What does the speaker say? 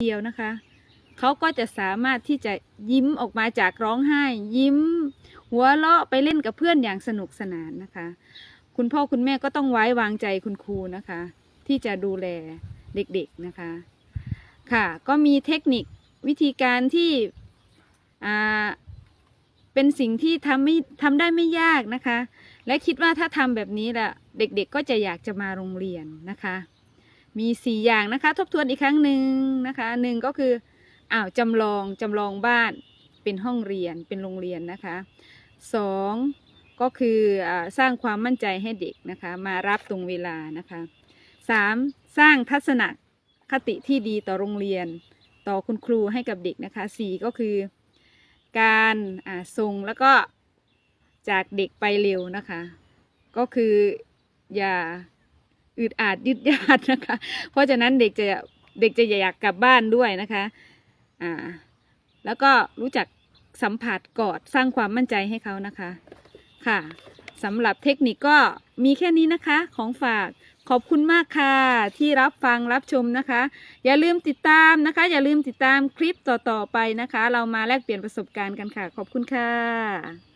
เดียวนะคะเขาก็จะสามารถที่จะยิ้มออกมาจากร้องไห้ ยิ้ม หัวเราะไปเล่นกับเพื่อนอย่างสนุกสนานนะคะ คุณพ่อคุณแม่ก็ต้องไว้วางใจคุณครูนะคะ ที่จะดูแลเด็กๆนะคะ ค่ะ ก็มีเทคนิควิธีการที่อ่าเป็นสิ่งที่ทำไม่ทำได้ไม่ยากนะคะ และคิดว่าถ้าทำแบบนี้ละเด็กๆก็จะอยากจะมาโรงเรียนนะคะ มีสี่อย่างนะคะ ทบทวนอีกครั้งหนึ่งนะคะหนึ่งก็คืออ้าวจำลองจำลองบ้านเป็นห้องเรียนเป็นโรงเรียนนะคะสองก็คืออสร้างความมั่นใจให้เด็กนะคะ มารับตรงเวลานะคะสามสร้างทัศนคติที่ดีต่อโรงเรียน ต่อคุณครูให้กับเด็กนะคะสี่ก็คือการาส่งแล้วก็จากเด็กไปเร็วนะคะ ก็คืออย่า อึดอัดยึดยาดนะคะ เพราะฉะนั้นเด็กจะเด็กจะอยากกลับบ้านด้วยนะคะอ่าแล้วก็รู้จักสัมผัสกอดสร้างความมั่นใจให้เขานะคะค่ะสำหรับเทคนิคก็มีแค่นี้นะคะของฝากขอบคุณมากค่ะ ที่รับฟังรับชมนะคะ อย่าลืมติดตามนะคะ อย่าลืมติดตามคลิปต่อๆไปนะคะ เรามาแลกเปลี่ยนประสบการณ์กันค่ะ ขอบคุณค่ะ